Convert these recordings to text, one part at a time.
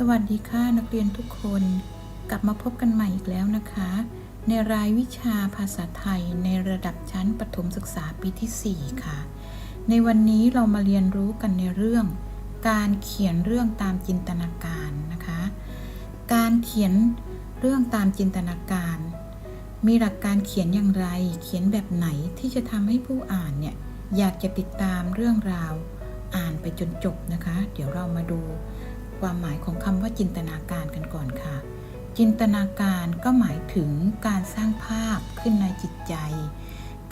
สวัสดีค่ะนักเรียนทุกคน กลับมาพบกันใหม่อีกแล้วนะคะ ในรายวิชาภาษาไทยในระดับชั้นประถมศึกษาปีที่ 4 ค่ะ ในวันนี้เรามาเรียนรู้กันในเรื่อง การเขียนเรื่องตามจินตนาการนะคะ การเขียนเรื่องตามจินตนาการ มีหลักการเขียนอย่างไร เขียนแบบไหนที่จะทำให้ผู้อ่านเนี่ยอยากจะติดตามเรื่องราว อ่านไปจนจบนะคะ เดี๋ยวเรามาดู ความหมายของคำว่าจินตนาการกันก่อนค่ะ จินตนาการก็หมายถึงการสร้างภาพขึ้นในจิตใจ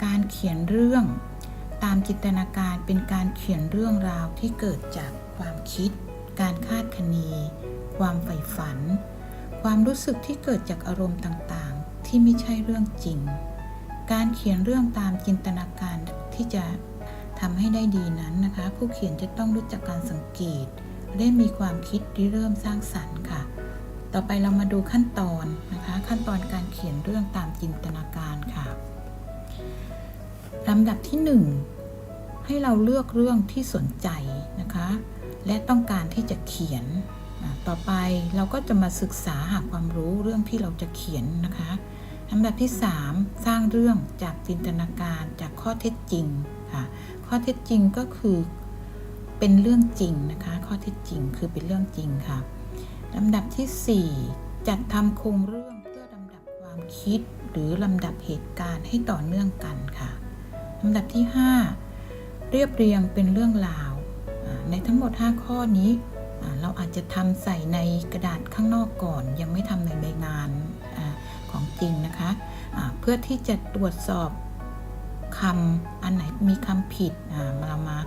การเขียนเรื่อง ตามจินตนาการเป็นการเขียนเรื่องราวที่เกิดจากความคิด การคาดคะเนความใฝ่ฝัน ความรู้สึกที่เกิดจากอารมณ์ต่างๆ ที่ไม่ใช่เรื่องจริง การเขียนเรื่องตามจินตนาการที่จะทำให้ได้ดีนั้นนะคะ ผู้เขียนจะต้องรู้จักการสังเกต ได้มีความคิดที่เริ่มสร้างสรรค์ค่ะ ต่อไปเรามาดูขั้นตอนนะคะ ขั้นตอนการเขียนเรื่องตามจินตนาการค่ะลำดับที่หนึ่งให้เราเลือกเรื่องที่สนใจนะคะ และต้องการที่จะเขียน ต่อไปเราก็จะมาศึกษาหาความรู้เรื่องที่เราจะเขียนนะคะลำดับที่ 3 สร้างเรื่องจากจินตนาการจากข้อเท็จจริงค่ะ ข้อเท็จจริงก็คือ เป็นเรื่องจริงนะคะ ข้อท็จจริงคือเป็นเรื่องจริงค่ะลำดับที่ 4 จัดทำโครงเรื่องเพื่อลำดับความคิดหรือลำดับเหตุการณ์ให้ต่อเนื่องกันค่ะลำดับที่ 5 เรียบเรียงเป็นเรื่องราว ในทั้งหมด 5 ข้อนี้เราอาจจะทำใส่ในกระดาษข้างนอกก่อน ยังไม่ทำในใบงานของจริงนะคะอ่าเพื่อที่จะตรวจสอบ คำอันไหนมีคำผิดอ่าเรามา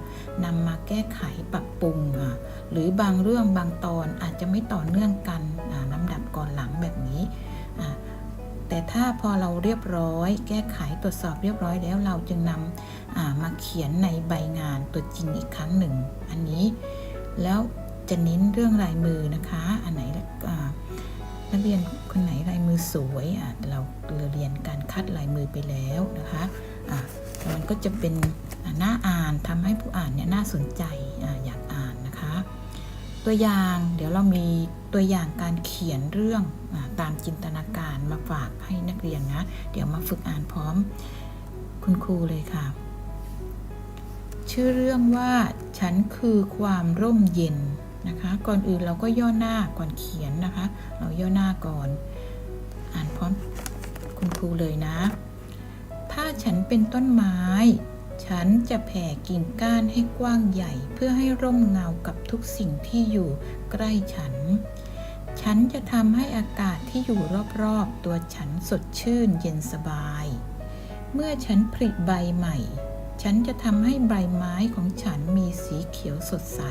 นำมาแก้ไขปรับปรุงอ่าหรือบางเรื่องบางตอนอาจจะไม่ต่อเนื่องกันอ่าลำดับก่อนหลังแบบนี้อ่าแต่ถ้าพอเราเรียบร้อย แก้ไขตรวจสอบเรียบร้อยแล้วเราจึงนำอ่ามาเขียนในใบงานตัวจริงอีกครั้งหนึ่ง อันนี้แล้วจะเน้นเรื่องลายมือนะคะ อันไหนอ่า นักเรียนคนไหนลายมือสวยอะเราเรียนการคัดลายมือไปแล้วนะคะอะมันก็จะเป็นอะน่าอ่านทำให้ผู้อ่านเนี่ยน่าสนใจออยากอ่านนะคะ ตัวอย่างเดี๋ยวเรามีตัวอย่างการเขียนเรื่องอตามจินตนาการมาฝากให้นักเรียนนะเดี๋ยวมาฝึกอ่านพร้อมคุณครูเลยค่ะ ชื่อเรื่องว่า ฉันคือความร่มเย็น นะคะ ก่อนอื่นเราก็ย่อหน้าก่อนเขียนนะคะ เราย่อหน้าก่อน อ่านพร้อมคุณครูเลยนะ ถ้าฉันเป็นต้นไม้ ฉันจะแผ่กิ่งก้านให้กว้างใหญ่ เพื่อให้ร่มเงากับทุกสิ่งที่อยู่ใกล้ฉัน ฉันจะทำให้อากาศที่อยู่รอบๆ ตัวฉันสดชื่นเย็นสบาย เมื่อฉันผลิใบใหม่ ฉันจะทำให้ใบไม้ของฉันมีสีเขียวสดใส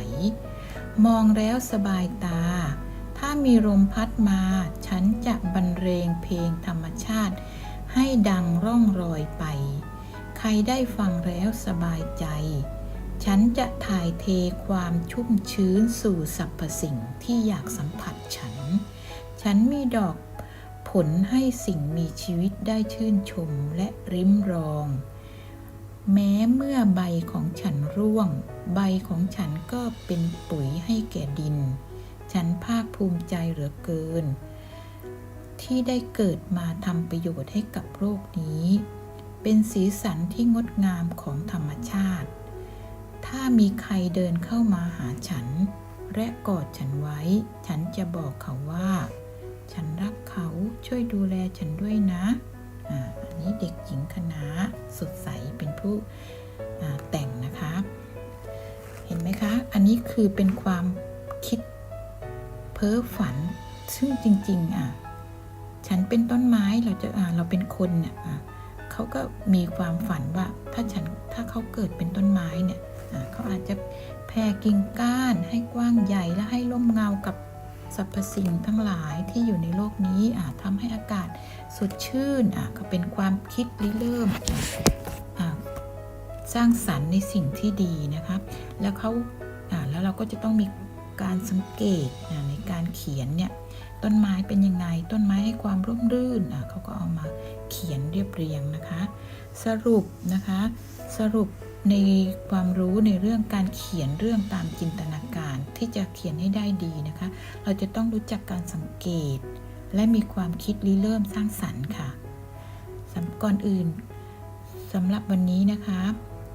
มองแล้วสบายตา ถ้ามีลมพัดมา ฉันจะบรรเลงเพลงธรรมชาติ ให้ดังร่องรอยไป ใครได้ฟังแล้วสบายใจ ฉันจะถ่ายเทความชุ่มชื้นสู่สรรพสิ่งที่อยากสัมผัสฉัน ฉันมีดอกผลให้สิ่งมีชีวิตได้ชื่นชมและริมรอง แม้เมื่อใบของฉันร่วง ใบของฉันก็เป็นปุ๋ยให้แก่ดิน ฉันภาคภูมิใจเหลือเกิน ที่ได้เกิดมาทำประโยชน์ให้กับโลกนี้ เป็นสีสันที่งดงามของธรรมชาติ ถ้ามีใครเดินเข้ามาหาฉัน และกอดฉันไว้ ฉันจะบอกเขาว่า ฉันรักเขาช่วยดูแลฉันด้วยนะอ่าอันนี้เด็กหญิงคณะสดใสเป็นผู้ คะ อันนี้คือเป็นความคิดเพ้อฝัน ซึ่งจริง ๆ อะ ฉันเป็นต้นไม้เราจะอ่าเราเป็นคนเนี่ยอะเขาก็มีความฝันว่าถ้าฉันถ้าเขาเกิดเป็นต้นไม้เนี่ยอะเขาอาจจะแผ่กิ่งก้านให้กว้างใหญ่และให้ร่มเงากับสรรพสิ่งทั้งหลายที่อยู่ในโลกนี้อะทำให้อากาศสดชื่นอะก็เป็นความคิดริเริ่มอ สร้างสรรค์ในสิ่งที่ดีนะคะ แล้วเขาอะแล้วเราก็จะต้องมีการสังเกตอะในการเขียนเนี่ยต้นไม้เป็นยังไง ต้นไม้ให้ความร่มรื่นอะเขาก็เอามาเขียนเรียบเรียงนะคะ สรุปนะคะ สรุปในความรู้ในเรื่องการเขียนเรื่องตามจินตนาการที่จะเขียนให้ได้ดีนะคะ เราจะต้องรู้จักการสังเกต และมีความคิดริเริ่มสร้างสรรค์ค่ะสำก่อนอื่นสำหรับวันนี้นะคะ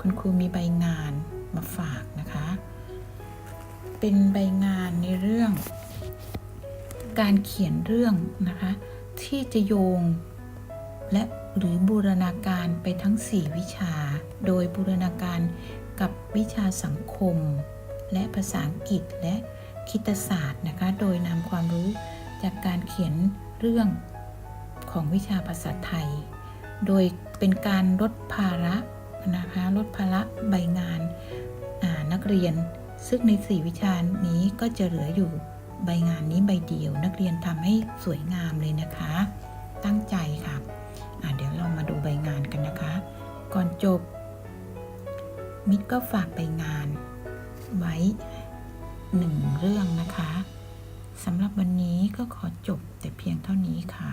คุณครูมีใบงานมาฝากนะคะ เป็นใบงานในเรื่อง การเขียนเรื่องนะคะ ที่จะโยงและหรือบูรณาการไปทั้ง 4 วิชา โดยบูรณาการกับวิชาสังคม และภาษาอังกฤษและคิตศาสตร์นะคะ โดยนำความรู้จากการเขียนเรื่องของวิชาภาษาไทย โดยเป็นการลดภาระ นะคะลดภาระใบงานนักเรียน ซึ่งใน 4 วิชานี้ก็จะเหลืออยู่ใบงานนี้ใบเดียว นักเรียนทำให้สวยงามเลยนะคะ ตั้งใจค่ะอะเดี๋ยวเรามาดูใบงานกันนะคะ ก่อนจบ มิตรก็ฝากใบงาน ไว้หนึ่งเรื่องนะคะสำหรับวันนี้ก็ขอจบแต่เพียงเท่านี้ค่ะ